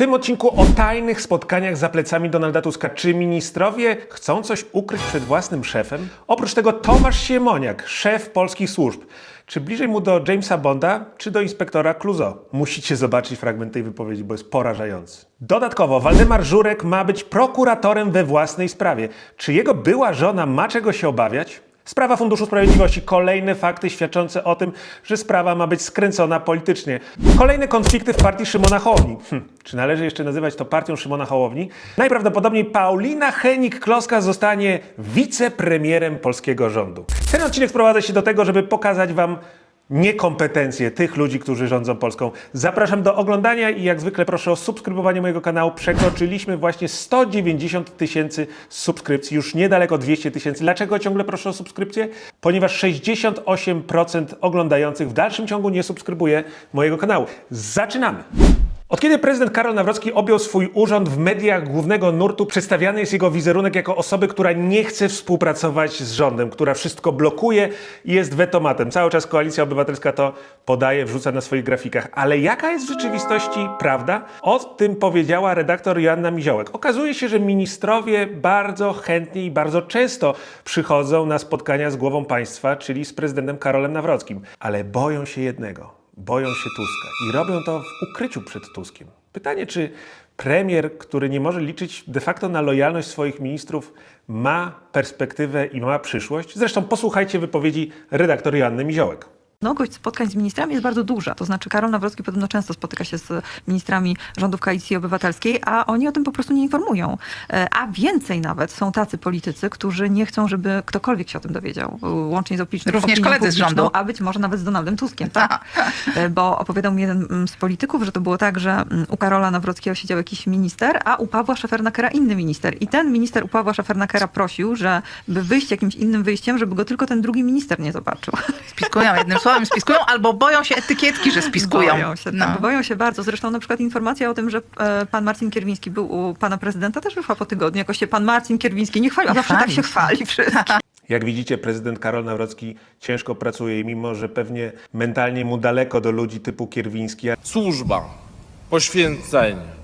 tym odcinku o tajnych spotkaniach za plecami Donalda Tuska. Czy ministrowie chcą coś ukryć przed własnym szefem? Oprócz tego Tomasz Siemoniak, szef polskich służb. Czy bliżej mu do Jamesa Bonda, czy do inspektora Cluzo? Musicie zobaczyć fragment tej wypowiedzi, bo jest porażający. Dodatkowo Waldemar Żurek ma być prokuratorem we własnej sprawie. Czy jego była żona ma czego się obawiać? Sprawa Funduszu Sprawiedliwości. Kolejne fakty świadczące o tym, że sprawa ma być skręcona politycznie. Kolejne konflikty w partii Szymona Hołowni. Hm, czy należy jeszcze nazywać to partią Szymona Hołowni? Najprawdopodobniej Paulina Henik-Kloska zostanie wicepremierem polskiego rządu. Ten odcinek sprowadza się do tego, żeby pokazać Wam niekompetencje tych ludzi, którzy rządzą Polską. Zapraszam do oglądania i jak zwykle proszę o subskrybowanie mojego kanału. Przekroczyliśmy właśnie 190 tysięcy subskrypcji, już niedaleko 200 tysięcy. Dlaczego ciągle proszę o subskrypcję? Ponieważ 68% oglądających w dalszym ciągu nie subskrybuje mojego kanału. Zaczynamy! Od kiedy prezydent Karol Nawrocki objął swój urząd w mediach głównego nurtu, przedstawiany jest jego wizerunek jako osoby, która nie chce współpracować z rządem, która wszystko blokuje i jest wetomatem. Cały czas Koalicja Obywatelska to podaje, wrzuca na swoich grafikach. Ale jaka jest w rzeczywistości prawda? O tym powiedziała redaktor Joanna Miziołek. Okazuje się, że ministrowie bardzo chętnie i bardzo często przychodzą na spotkania z głową państwa, czyli z prezydentem Karolem Nawrockim. Ale boją się jednego boją się Tuska i robią to w ukryciu przed Tuskiem. Pytanie, czy premier, który nie może liczyć de facto na lojalność swoich ministrów, ma perspektywę i ma przyszłość? Zresztą posłuchajcie wypowiedzi redaktor Joanny Miziołek. Mnogość spotkań z ministrami jest bardzo duża. To znaczy Karol Nawrocki podobno często spotyka się z ministrami rządów Koalicji Obywatelskiej, a oni o tym po prostu nie informują. E, A więcej nawet są tacy politycy, którzy nie chcą, żeby ktokolwiek się o tym dowiedział. Łącznie z opinią Również koledzy z rządu. A być może nawet z Donaldem Tuskiem, tak? E, Bo opowiadał mi jeden mm, z polityków, że to było tak, że mm, u Karola Nawrockiego siedział jakiś minister, a u Pawła Szefernakera inny minister. I ten minister u Pawła Szefernakera prosił, że by wyjść jakimś innym wyjściem, żeby go tylko ten drugi minister nie zobaczył. Spiskują, jednym słowem spiskują, albo boją się etykietki, że spiskują. Boją się, No. tak, boją się bardzo. Zresztą na przykład informacja o tym, że e, pan Marcin Kierwiński był u pana prezydenta też wyszła po tygodniu. Jakoś się pan Marcin Kierwiński nie chwalił, a Nie zawsze tak chwali się chwali wszystkim. Jak widzicie, prezydent Karol Nawrocki ciężko pracuje i mimo, że pewnie mentalnie mu daleko do ludzi typu Kierwiński, służba, poświęcenie.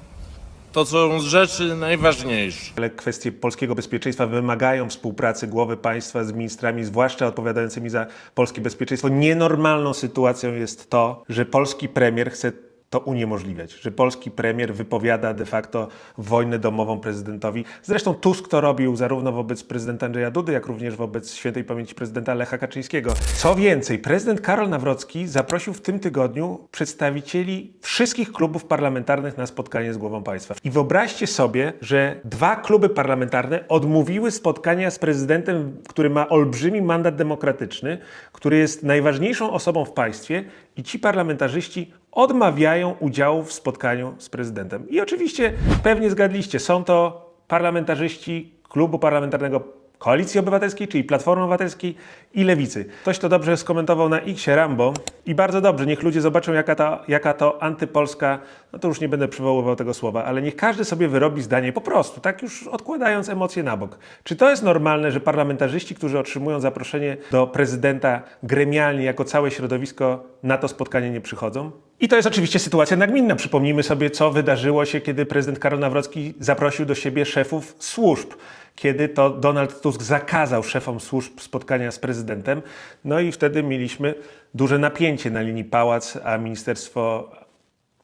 To są rzeczy najważniejsze. ale kwestie polskiego bezpieczeństwa wymagają współpracy głowy państwa z ministrami, zwłaszcza odpowiadającymi za polskie bezpieczeństwo. Nienormalną sytuacją jest to, że polski premier chce to uniemożliwiać, że polski premier wypowiada de facto wojnę domową prezydentowi. Zresztą Tusk to robił zarówno wobec prezydenta Andrzeja Dudy, jak również wobec świętej pamięci prezydenta Lecha Kaczyńskiego. Co więcej, prezydent Karol Nawrocki zaprosił w tym tygodniu przedstawicieli wszystkich klubów parlamentarnych na spotkanie z głową państwa. I wyobraźcie sobie, że dwa kluby parlamentarne odmówiły spotkania z prezydentem, który ma olbrzymi mandat demokratyczny, który jest najważniejszą osobą w państwie i ci parlamentarzyści odmawiają udziału w spotkaniu z prezydentem. I oczywiście pewnie zgadliście, są to parlamentarzyści klubu parlamentarnego Koalicji Obywatelskiej, czyli Platformy Obywatelskiej i Lewicy. Ktoś to dobrze skomentował na X Rambo i bardzo dobrze, niech ludzie zobaczą jaka to, jaka to antypolska, no to już nie będę przywoływał tego słowa, ale niech każdy sobie wyrobi zdanie po prostu, tak już odkładając emocje na bok. Czy to jest normalne, że parlamentarzyści, którzy otrzymują zaproszenie do prezydenta gremialnie jako całe środowisko na to spotkanie nie przychodzą? I to jest oczywiście sytuacja nagminna. Przypomnijmy sobie, co wydarzyło się, kiedy prezydent Karol Nawrocki zaprosił do siebie szefów służb. Kiedy to Donald Tusk zakazał szefom służb spotkania z prezydentem. No i wtedy mieliśmy duże napięcie na linii pałac, a Ministerstwo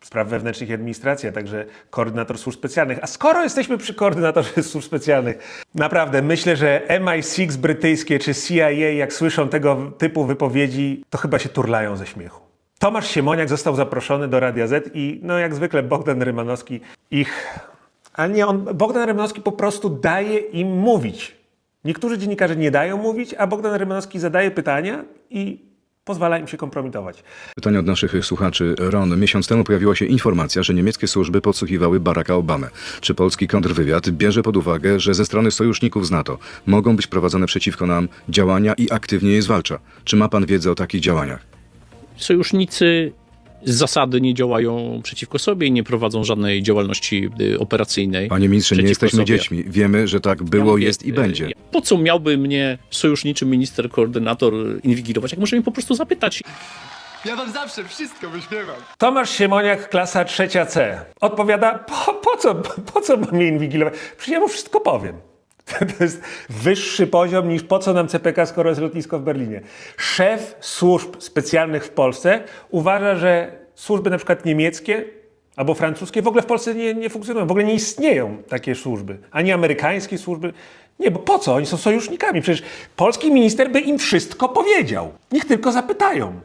Spraw Wewnętrznych i Administracji, a także koordynator służb specjalnych. A skoro jesteśmy przy koordynatorze służb specjalnych, naprawdę myślę, że MI6 brytyjskie czy CIA, jak słyszą tego typu wypowiedzi, to chyba się turlają ze śmiechu. Tomasz Siemoniak został zaproszony do Radia Z i no jak zwykle Bogdan Rymanowski ich... Ale nie, on, Bogdan Rymanowski po prostu daje im mówić. Niektórzy dziennikarze nie dają mówić, a Bogdan Rymanowski zadaje pytania i pozwala im się kompromitować. Pytanie od naszych słuchaczy. Ron, miesiąc temu pojawiła się informacja, że niemieckie służby podsłuchiwały Baracka Obamę. Czy polski kontrwywiad bierze pod uwagę, że ze strony sojuszników z NATO mogą być prowadzone przeciwko nam działania i aktywnie je zwalcza? Czy ma pan wiedzę o takich działaniach? sojusznicy z zasady nie działają przeciwko sobie i nie prowadzą żadnej działalności y, operacyjnej. Panie ministrze, nie jesteśmy sobie. dziećmi. Wiemy, że tak Ja było, mówię, jest i y, będzie. Po co miałby mnie sojuszniczy minister, koordynator inwigilować, jak może mnie po prostu zapytać? Ja wam zawsze wszystko wyśpiewam. Tomasz Siemoniak, klasa trzecia C. Odpowiada, po, po co, po co mam mnie inwigilować? Przecież ja mu wszystko powiem. To jest wyższy poziom niż po co nam CPK, skoro jest lotnisko w Berlinie. Szef służb specjalnych w Polsce uważa, że służby na przykład niemieckie albo francuskie w ogóle w Polsce nie, nie funkcjonują, w ogóle nie istnieją takie służby. Ani amerykańskie służby. Nie, bo po co? Oni są sojusznikami. Przecież polski minister by im wszystko powiedział. Niech tylko zapytają.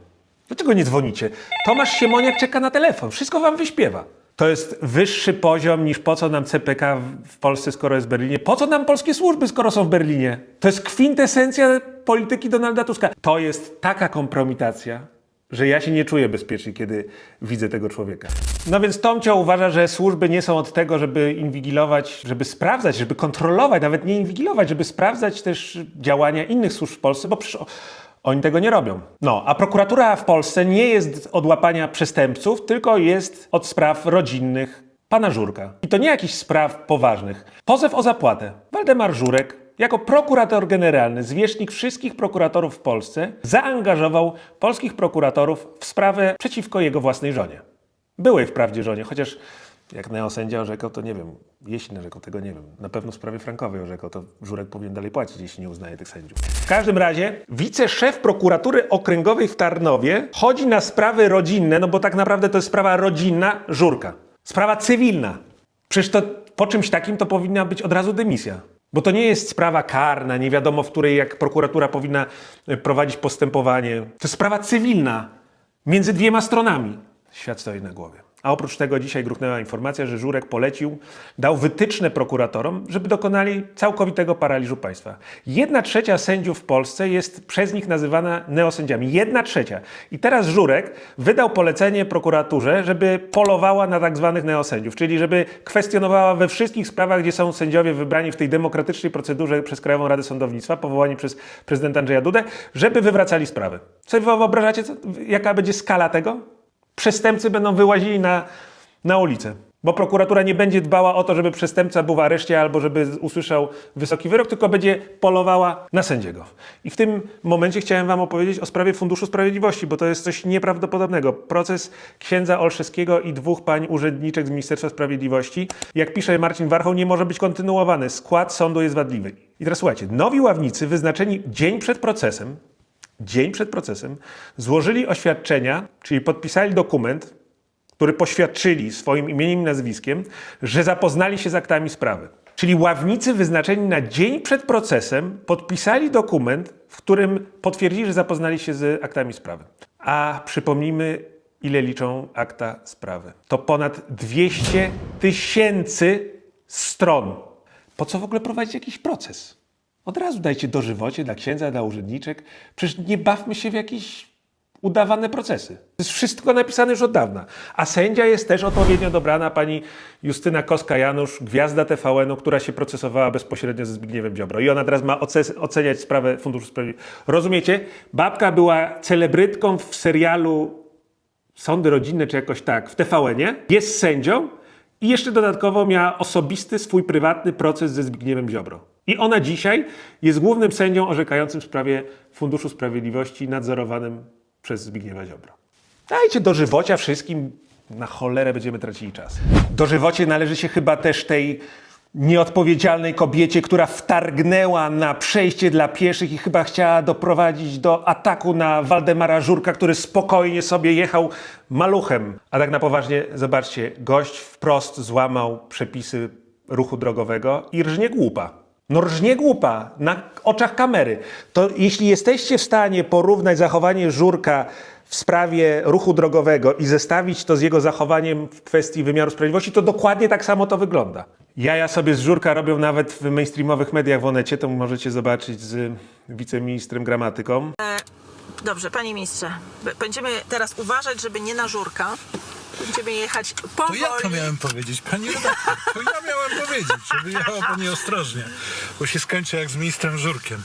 Dlaczego nie dzwonicie? Tomasz Siemoniak czeka na telefon. Wszystko wam wyśpiewa. To jest wyższy poziom niż po co nam CPK w- Polsce, skoro jest w Berlinie. Po co nam polskie służby, skoro są w Berlinie? To jest kwintesencja polityki Donalda Tuska. To jest taka kompromitacja, że ja się nie czuję bezpiecznie, kiedy widzę tego człowieka. No więc Tomcio uważa, że służby nie są od tego, żeby inwigilować, żeby sprawdzać, żeby kontrolować, nawet nie inwigilować, żeby sprawdzać też działania innych służb w Polsce, bo przecież oni tego nie robią. No, a prokuratura w Polsce nie jest od łapania przestępców, tylko jest od spraw rodzinnych pana Żurka. I to nie jakichś spraw poważnych. Pozew o zapłatę. Waldemar Żurek, jako prokurator generalny, zwierzchnik wszystkich prokuratorów w Polsce, zaangażował polskich prokuratorów w sprawę przeciwko jego własnej żonie. Byłej wprawdzie żonie, chociaż jak neosędzia orzekał, to nie wiem, jeśli narzekał, tego nie wiem. Na pewno w sprawie frankowej orzekał, to Żurek powinien dalej płacić, jeśli nie uznaje tych sędziów. W każdym razie wiceszef prokuratury okręgowej w Tarnowie chodzi na sprawy rodzinne, no bo tak naprawdę to jest sprawa rodzinna Żurka. Sprawa cywilna. Przecież to po czymś takim to powinna być od razu dymisja. Bo to nie jest sprawa karna, nie wiadomo w której jak prokuratura powinna e, prowadzić postępowanie. To jest sprawa cywilna między dwiema stronami. Świat stoi na głowie. A oprócz tego dzisiaj gruchnęła informacja, że Żurek polecił, dał wytyczne prokuratorom, żeby dokonali całkowitego paraliżu państwa. Jedna trzecia sędziów w Polsce jest przez nich nazywana neosędziami. Jedna trzecia. I teraz Żurek wydał polecenie prokuraturze, żeby polowała na tak zwanych neosędziów, czyli żeby kwestionowała we wszystkich sprawach, gdzie są sędziowie wybrani w tej demokratycznej procedurze przez Krajową Radę Sądownictwa, powołani przez prezydenta Andrzeja Dudę, żeby wywracali sprawy. Sobie wyobrażacie, co, jaka będzie skala tego? Przestępcy będą wyłazili na, na ulicę. Bo prokuratura nie będzie dbała o to, żeby przestępca był w areszcie albo żeby usłyszał wysoki wyrok, tylko będzie polowała na sędziego. I w tym momencie chciałem Wam opowiedzieć o sprawie Funduszu Sprawiedliwości, bo to jest coś nieprawdopodobnego. Proces księdza Olszewskiego i dwóch pań urzędniczek z Ministerstwa Sprawiedliwości, jak pisze Marcin Warchoł, nie może być kontynuowany. Skład sądu jest wadliwy. I teraz słuchajcie, nowi ławnicy wyznaczeni dzień przed procesem, dzień przed procesem, złożyli oświadczenia, czyli podpisali dokument, który poświadczyli swoim imieniem i nazwiskiem, że zapoznali się z aktami sprawy. Czyli ławnicy wyznaczeni na dzień przed procesem podpisali dokument, w którym potwierdzili, że zapoznali się z aktami sprawy. A przypomnijmy, ile liczą akta sprawy. To ponad 200 tysięcy stron. Po co w ogóle prowadzić jakiś proces? Od razu dajcie dożywocie dla księdza, dla urzędniczek. Przecież nie bawmy się w jakieś udawane procesy. To jest wszystko napisane już od dawna. A sędzia jest też odpowiednio dobrana pani Justyna Koska-Janusz, gwiazda TVN-u, która się procesowała bezpośrednio ze Zbigniewem Ziobro. I ona teraz ma oce- oceniać sprawę Funduszu Sprawiedliwości. Rozumiecie? Babka była celebrytką w serialu Sądy rodzinne czy jakoś tak w TVN-ie, jest sędzią i jeszcze dodatkowo miała osobisty, swój prywatny proces ze Zbigniewem Ziobro. I ona dzisiaj jest głównym sędzią orzekającym w sprawie Funduszu Sprawiedliwości nadzorowanym przez Zbigniewa Ziobro. Dajcie dożywocia wszystkim, na cholerę będziemy tracili czas. Dożywocie należy się chyba też tej nieodpowiedzialnej kobiecie, która wtargnęła na przejście dla pieszych i chyba chciała doprowadzić do ataku na Waldemara Żurka, który spokojnie sobie jechał maluchem. A tak na poważnie, zobaczcie, gość wprost złamał przepisy ruchu drogowego i rżnie głupa. No rżnie głupa na oczach kamery. To jeśli jesteście w stanie porównać zachowanie Żurka w sprawie ruchu drogowego i zestawić to z jego zachowaniem w kwestii wymiaru sprawiedliwości, to dokładnie tak samo to wygląda. Jaja sobie z Żurka robią nawet w mainstreamowych mediach w Onecie, to możecie zobaczyć z wiceministrem gramatyką. Dobrze, panie ministrze, będziemy teraz uważać, żeby nie na żurka. Będziemy jechać To powoli. ja to miałem powiedzieć, pani redaktor. To ja miałem powiedzieć, żeby jechała pani ostrożnie, bo się skończy jak z ministrem Żurkiem.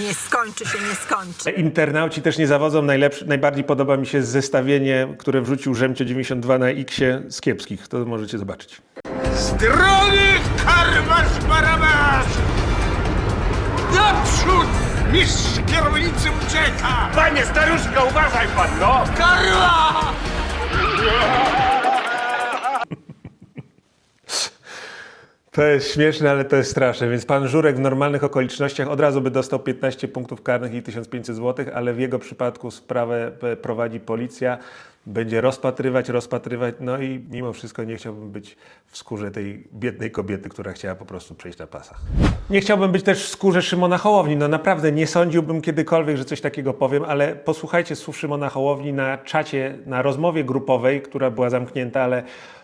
Nie skończy się, nie skończy. Internauci też nie zawodzą. Najlepszy, najbardziej podoba mi się zestawienie, które wrzucił Rzemcio92 na X z kiepskich. To możecie zobaczyć. Strony Karmasz Barabasz! Naprzód! Mistrz kierownicy ucieka! Panie staruszka, uważaj pan, no! Karla! To jest śmieszne, ale to jest straszne. Więc pan Żurek w normalnych okolicznościach od razu by dostał 15 punktów karnych i 1500 zł, ale w jego przypadku sprawę e, prowadzi policja. Będzie rozpatrywać, rozpatrywać. No i mimo wszystko nie chciałbym być w skórze tej biednej kobiety, która chciała po prostu przejść na pasach. Nie chciałbym być też w skórze Szymona Hołowni. No naprawdę nie sądziłbym kiedykolwiek, że coś takiego powiem, ale posłuchajcie słów Szymona Hołowni na czacie, na rozmowie grupowej, która była zamknięta, ale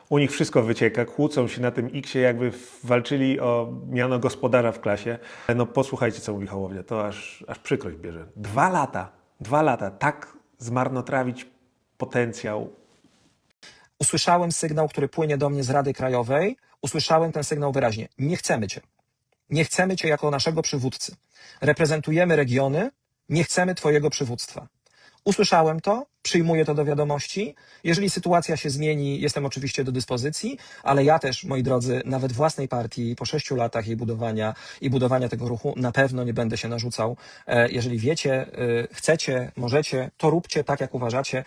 u nich wszystko wycieka, kłócą się na tym X, jakby walczyli o miano gospodarza w klasie. No posłuchajcie, co mówi Hołownia, to aż, aż przykrość bierze. Dwa lata, dwa lata, tak zmarnotrawić potencjał. Usłyszałem sygnał, który płynie do mnie z Rady Krajowej. Usłyszałem ten sygnał wyraźnie. Nie chcemy cię. Nie chcemy cię jako naszego przywódcy. Reprezentujemy regiony. Nie chcemy twojego przywództwa. Usłyszałem to, przyjmuję to do wiadomości. Jeżeli sytuacja się zmieni, jestem oczywiście do dyspozycji, ale ja też, moi drodzy, nawet własnej partii po sześciu latach jej budowania i budowania tego ruchu na pewno nie będę się narzucał. E, Jeżeli wiecie, e, chcecie, możecie, to róbcie tak, jak uważacie.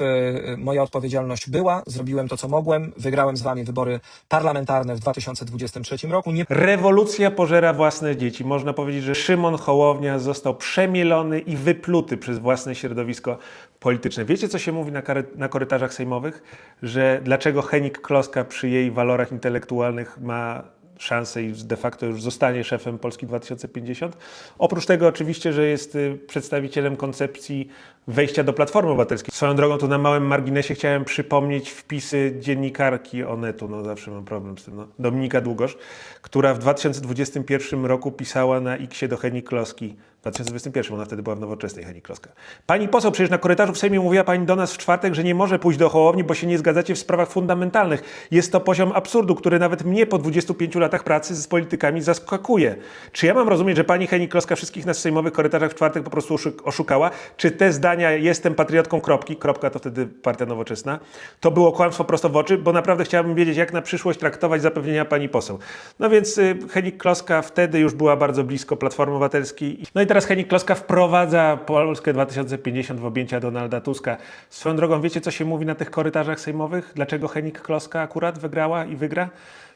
E, moja odpowiedzialność była, zrobiłem to, co mogłem, wygrałem z wami wybory parlamentarne w 2023 roku. Nie Rewolucja pożera własne dzieci. Można powiedzieć, że Szymon Hołownia został przemielony i wypluty przez własne środowisko polityczne. Wiecie, co się mówi na, na korytarzach sejmowych? Że dlaczego Henik Kloska przy jej walorach intelektualnych ma szansę i de facto już zostanie szefem Polski 2050. Oprócz tego oczywiście, że jest y, przedstawicielem koncepcji wejścia do Platformy Obywatelskiej. Swoją drogą tu na małym marginesie chciałem przypomnieć wpisy dziennikarki Onetu, no zawsze mam problem z tym, no, Dominika Długosz, która w 2021 roku pisała na X do Henik Kloski, w 2021, ona wtedy była w nowoczesnej Henik Kloska. Pani poseł, przecież na korytarzu w Sejmie mówiła pani do nas w czwartek, że nie może pójść do Hołowni, bo się nie zgadzacie w sprawach fundamentalnych. Jest to poziom absurdu, który nawet mnie po 25 latach pracy z politykami zaskakuje. Czy ja mam rozumieć, że pani Henik Kloska wszystkich nas w sejmowych korytarzach w czwartek po prostu oszuk- oszukała? Czy te zdania jestem patriotką kropki, kropka to wtedy partia nowoczesna, to było kłamstwo prosto w oczy, bo naprawdę chciałbym wiedzieć, jak na przyszłość traktować zapewnienia pani poseł. No więc y, Henik Kloska wtedy już była bardzo blisko Platformy Obywatelskiej. No i teraz Henik Kloska wprowadza Polskę 2050 w objęcia Donalda Tuska. Swoją drogą, wiecie co się mówi na tych korytarzach sejmowych? Dlaczego Henik Kloska akurat wygrała i wygra?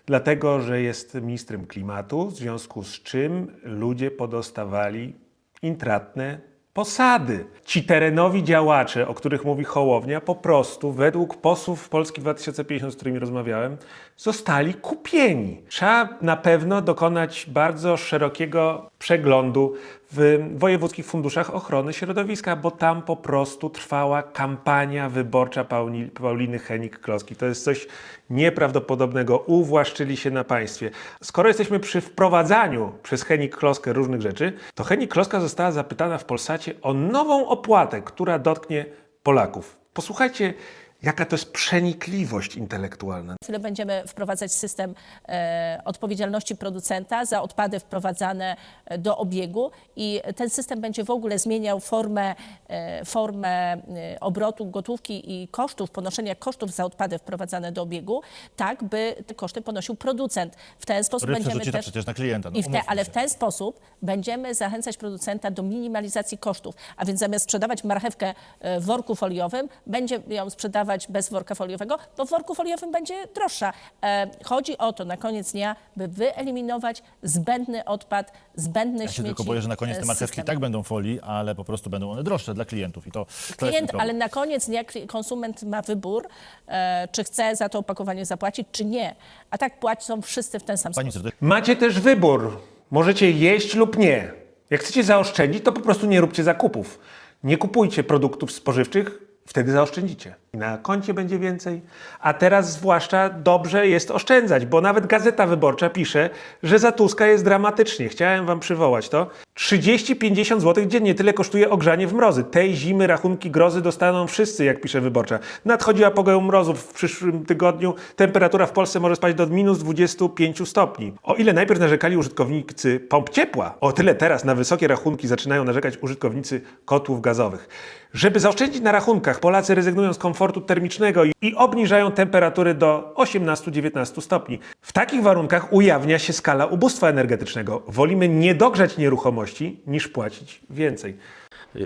Dlatego, że jest ministrem klimatu, w związku z czym ludzie podostawali intratne posady. Ci terenowi działacze, o których mówi Hołownia, po prostu według posłów Polski 2050, z którymi rozmawiałem, zostali kupieni. Trzeba na pewno dokonać bardzo szerokiego przeglądu w wojewódzkich funduszach ochrony środowiska, bo tam po prostu trwała kampania wyborcza Pauli, Pauliny Henik-Kloski. To jest coś nieprawdopodobnego. Uwłaszczyli się na państwie. Skoro jesteśmy przy wprowadzaniu przez Henik-Kloskę różnych rzeczy, to Henik-Kloska została zapytana w Polsacie o nową opłatę, która dotknie Polaków. Posłuchajcie, jaka to jest przenikliwość intelektualna. chwilę będziemy wprowadzać system e, odpowiedzialności producenta za odpady wprowadzane e, do obiegu i ten system będzie w ogóle zmieniał formę, e, formę e, obrotu gotówki i kosztów, ponoszenia kosztów za odpady wprowadzane do obiegu, tak by te koszty ponosił producent. W ten sposób Ryb będziemy też... przecież na klienta. No, I w te, ale w ten sposób będziemy zachęcać producenta do minimalizacji kosztów. A więc zamiast sprzedawać marchewkę e, w worku foliowym, będzie ją sprzedawać bez worka foliowego, bo w worku foliowym będzie droższa. E, Chodzi o to na koniec dnia, by wyeliminować zbędny odpad, zbędny Ja się śmieci tylko boję, że na koniec e, te z marchewki tak będą folii, ale po prostu będą one droższe dla klientów. I to, Klient, ale na koniec dnia konsument ma wybór, e, czy chce za to opakowanie zapłacić, czy nie. A tak płacą wszyscy w ten sam Pani sposób. Macie też wybór. Możecie jeść lub nie. Jak chcecie zaoszczędzić, to po prostu nie róbcie zakupów. Nie kupujcie produktów spożywczych, wtedy zaoszczędzicie. Na koncie będzie więcej. A teraz zwłaszcza dobrze jest oszczędzać, bo nawet Gazeta Wyborcza pisze, że za Tuska jest dramatycznie. Chciałem wam przywołać to. 30-50 zł dziennie tyle kosztuje ogrzanie w mrozy. Tej zimy rachunki grozy dostaną wszyscy, jak pisze Wyborcza. Nadchodziła pogoda mrozów. W przyszłym tygodniu temperatura w Polsce może spaść do minus 25 stopni. O ile najpierw narzekali użytkownicy pomp ciepła, o tyle teraz na wysokie rachunki zaczynają narzekać użytkownicy kotłów gazowych. Żeby zaoszczędzić na rachunkach, Polacy rezygnują z komfortu komfortu termicznego i- obniżają temperatury do 18-19 stopni. W takich warunkach ujawnia się skala ubóstwa energetycznego. Wolimy nie dogrzać nieruchomości niż płacić więcej.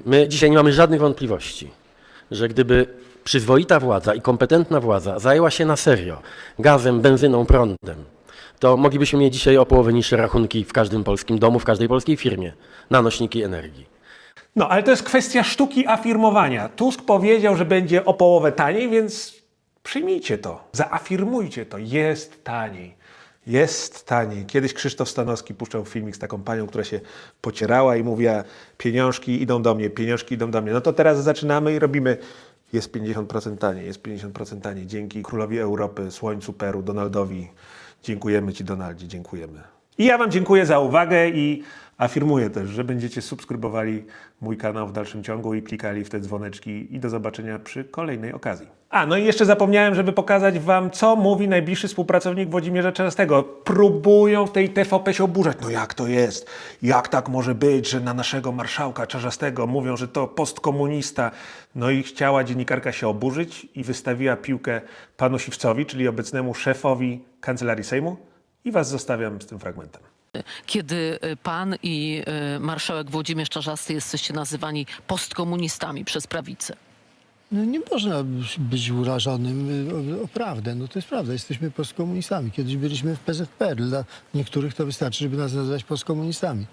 My dzisiaj nie mamy żadnych wątpliwości, że gdyby przyzwoita władza i kompetentna władza zajęła się na serio gazem, benzyną, prądem, to moglibyśmy mieć dzisiaj o połowę niższe rachunki w każdym polskim domu, w każdej polskiej firmie na nośniki energii. No, ale to jest kwestia sztuki afirmowania. Tusk powiedział, że będzie o połowę taniej, więc przyjmijcie to, zaafirmujcie to. Jest taniej. Jest taniej. Kiedyś Krzysztof Stanowski puszczał filmik z taką panią, która się pocierała i mówiła: Pieniążki idą do mnie, pieniążki idą do mnie. No to teraz zaczynamy i robimy. Jest 50% taniej, jest 50% taniej. Dzięki królowi Europy, słońcu Peru, Donaldowi. Dziękujemy Ci, Donaldzie, dziękujemy. I ja Wam dziękuję za uwagę i afirmuję też, że będziecie subskrybowali mój kanał w dalszym ciągu i klikali w te dzwoneczki i do zobaczenia przy kolejnej okazji. A, no i jeszcze zapomniałem, żeby pokazać Wam, co mówi najbliższy współpracownik Włodzimierza Czerstego. Próbują w tej TVP się oburzać. No jak to jest? Jak tak może być, że na naszego marszałka Czarzastego mówią, że to postkomunista? No i chciała dziennikarka się oburzyć i wystawiła piłkę panu Siwcowi, czyli obecnemu szefowi Kancelarii Sejmu. I Was zostawiam z tym fragmentem. kiedy y, pan i y, marszałek Włodzimierz Czarzasty jesteście nazywani postkomunistami przez prawicę? No nie można być urażonym y, o, o prawdę. No to jest prawda, jesteśmy postkomunistami. Kiedyś byliśmy w PZPR. Dla niektórych to wystarczy, żeby nas nazywać postkomunistami.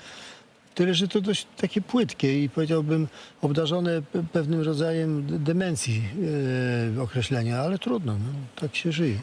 Tyle, że to dość takie płytkie i powiedziałbym obdarzone pe- pewnym rodzajem demencji yy, określenia, ale trudno, no, tak się żyje.